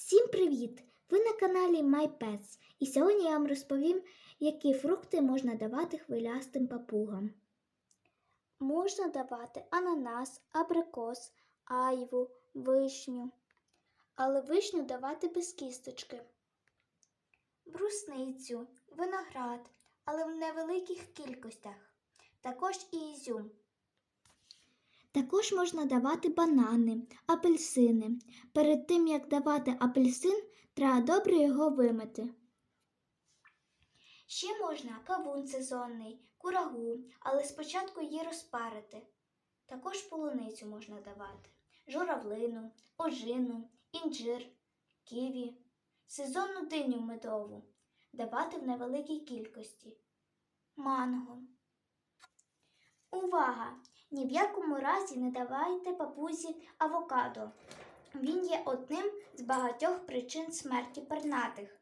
Всім привіт! Ви на каналі MyPets і сьогодні я вам розповім, які фрукти можна давати хвилястим папугам. Можна давати ананас, абрикос, айву, вишню, але вишню давати без кісточки, брусницю, виноград, але в невеликих кількостях, також і ізюм. Також можна давати банани, апельсини. Перед тим, як давати апельсин, треба добре його вимити. Ще можна кавун сезонний, курагу, але спочатку її розпарити. Також полуницю можна давати, журавлину, ожину, інжир, ківі, сезонну диню медову давати в невеликій кількості. Манго. Увага! Ні в якому разі не давайте бабусі авокадо. Він є одним з багатьох причин смерті пернатих.